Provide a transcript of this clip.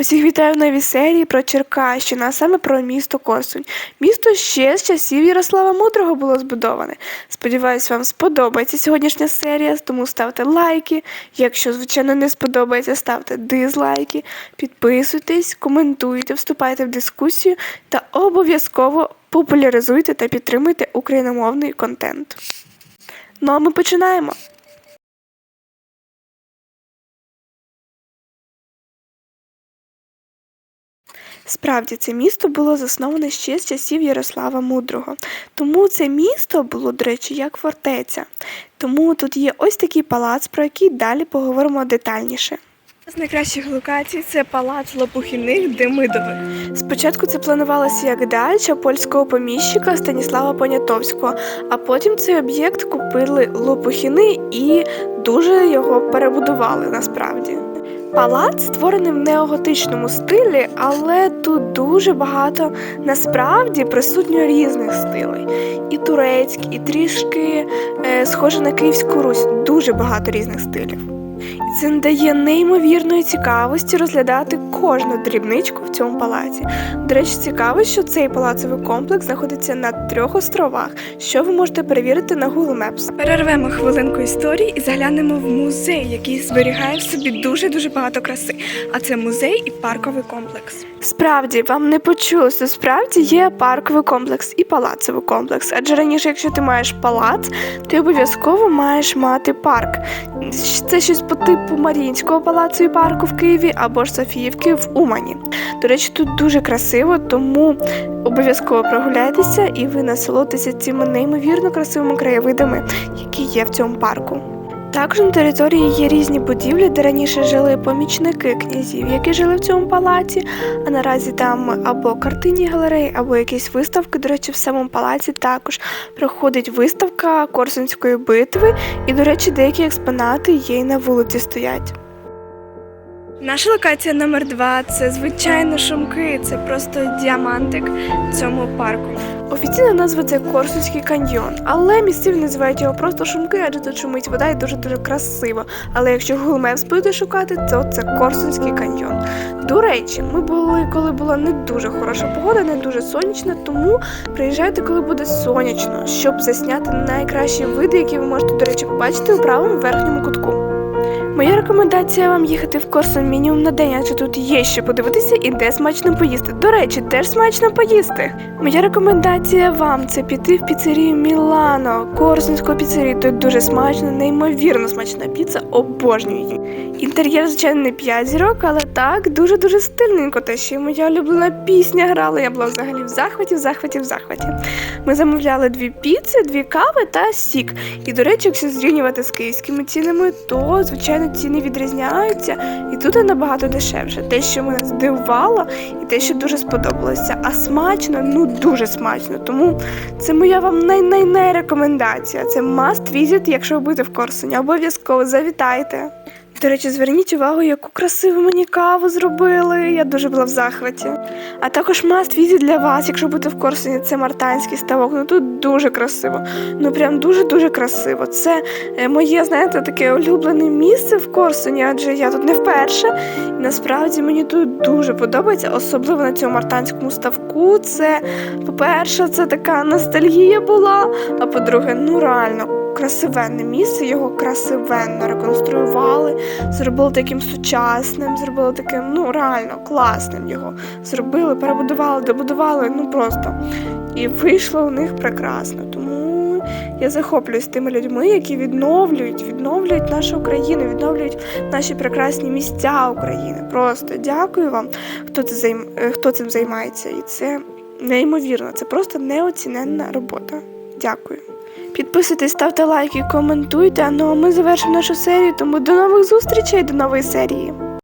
Усіх вітаю в новій серії про Черкащину, а саме про місто Корсунь. Місто ще з часів Ярослава Мудрого було збудоване. Сподіваюсь, вам сподобається сьогоднішня серія, тому ставте лайки. Якщо, звичайно, не сподобається, ставте дизлайки, підписуйтесь, коментуйте, вступайте в дискусію та обов'язково популяризуйте та підтримуйте україномовний контент. Ну а ми починаємо. Справді, це місто було засноване ще з часів Ярослава Мудрого. Тому це місто було, до речі, як фортеця. Тому тут є ось такий палац, про який далі поговоримо детальніше. З найкращих локацій це палац Лопухіних Демидових. Спочатку це планувалося як дача польського поміщика Станіслава Понятовського, а потім цей об'єкт купили Лопухіни і дуже його перебудували насправді. Палац створений в неоготичному стилі, але тут дуже багато насправді присутньо різних стилей. І турецький, і трішки е, схоже на Київську Русь. Дуже багато різних стилів. І це надає неймовірної цікавості розглядати кожну дрібничку в цьому палаці. До речі, цікаво, що цей палацовий комплекс знаходиться на трьох островах, що ви можете перевірити на Google Maps. Перервемо хвилинку історії і заглянемо в музей, який зберігає в собі дуже дуже багато краси. А це музей і парковий комплекс. Справді вам не почулося. Справді є парковий комплекс і палацовий комплекс. Адже раніше, якщо ти маєш палац, ти обов'язково маєш мати парк. Це щось по типу Маріїнського палацу і парку в Києві або ж Софіївки в Умані. До речі, тут дуже красиво, тому обов'язково прогуляйтеся і ви насолодитеся цими неймовірно красивими краєвидами, які є в цьому парку. Також на території є різні будівлі, де раніше жили помічники князів, які жили в цьому палаці. А наразі там або картинні галереї, або якісь виставки. До речі, в самому палаці також проходить виставка Корсунської битви, і, до речі, деякі експонати є й на вулиці стоять. Наша локація номер два це звичайно шумки. Це просто діамантик цьому парку. Офіційна назва це Корсунський каньйон, але місцеві називають його просто шумки, адже тут шумить вода і дуже дуже красиво. Але якщо Google будете шукати, то це Корсунський каньйон. До речі, ми були, коли була не дуже хороша погода, не дуже сонячна, тому приїжджайте, коли буде сонячно, щоб засняти найкращі види, які ви можете, до речі, побачити у правому верхньому кутку. Моя рекомендація вам їхати в Корсун мінімум на день, адже тут є що подивитися і де смачно поїсти. До речі, теж смачно поїсти. Моя рекомендація вам це піти в піцерію Мілано, Корсунську піцерію. Тут дуже смачно, неймовірно смачна піца, обожнюю її. Інтер'єр, звичайно, не 5 зірок, але так дуже-дуже стильненько. Ще й моя улюблена пісня грала. Я була взагалі в захваті, в захваті, в захваті. Ми замовляли дві піци, дві кави та сік. І, до речі, якщо зрівнювати з київськими цінами, то звичайно ціни відрізняються, і тут набагато дешевше. Те, що мене здивувало, і те, що дуже сподобалося. А смачно, ну дуже смачно. Тому це моя вам най-най-най рекомендація. Це must visit, якщо ви будете в Корсуні. Обов'язково завітайте. До речі, зверніть увагу, яку красиву мені каву зробили. Я дуже була в захваті. А також must visit для вас, якщо будете в Корсуні, це Мартанський ставок. Ну тут дуже красиво. Ну прям дуже-дуже красиво. Це е, моє, знаєте, таке улюблене місце в Корсуні, адже я тут не вперше. І насправді мені тут дуже подобається, особливо на цьому мартанському ставку. Це, по-перше, це така ностальгія була. А по-друге, ну реально красивенне місце, його красивенно реконструювали, зробили таким сучасним, зробили таким, ну реально класним його. Зробили, перебудували, добудували, ну просто. І вийшло у них прекрасно. Тому я захоплююсь тими людьми, які відновлюють, відновлюють нашу Україну, відновлюють наші прекрасні місця України. Просто дякую вам, хто це займ... хто цим займається. І це неймовірно, це просто неоціненна робота. Дякую. Підписуйтесь, ставте лайки, коментуйте. Ну а ми завершимо нашу серію. Тому до нових зустрічей, до нової серії.